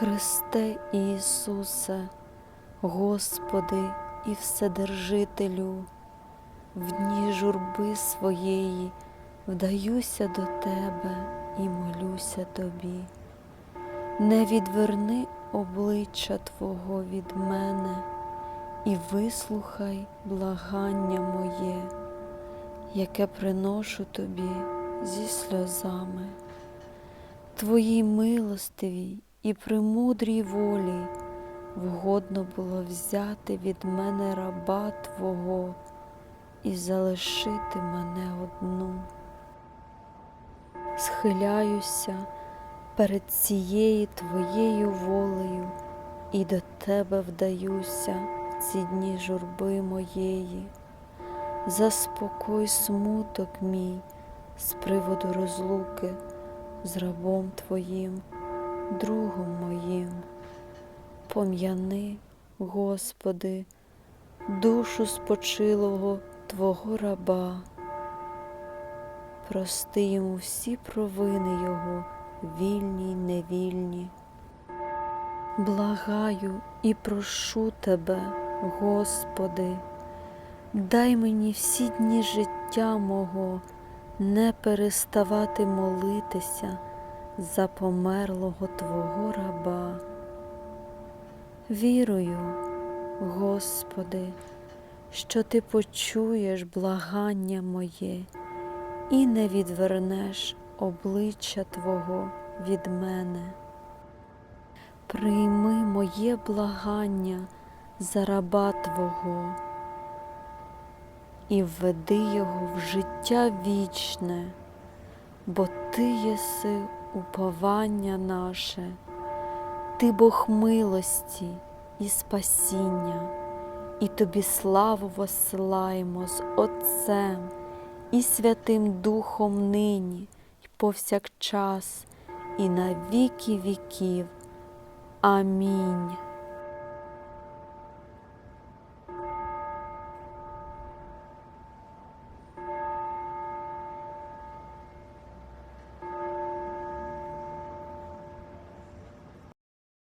Христе Ісусе, Господи і Вседержителю, в дні журби своєї вдаюся до Тебе і молюся Тобі. Не відверни обличчя Твого від мене і вислухай благання моє, яке приношу Тобі зі сльозами. Твоїй милостивій і премудрій волі вгодно було взяти від мене раба Твого і залишити мене одну. Схиляюся перед цією Твоєю волею і до Тебе вдаюся в ці дні журби моєї. Заспокой смуток мій з приводу розлуки з рабом Твоїм, другом моїм. Пом'яни, Господи, душу спочилого Твого раба, прости йому всі провини Його, вільні й невільні. Благаю і прошу Тебе, Господи, дай мені всі дні життя мого не переставати молитися за померлого Твого раба. Вірую, Господи, що Ти почуєш благання моє і не відвернеш обличчя Твого від мене. Прийми моє благання за раба Твого і введи його в життя вічне, бо Ти єси уповання наше, Ти Бог милості і спасіння, і Тобі славу воссилаємо з Отцем і Святим Духом нині, і повсякчас, і на віки віків. Амінь.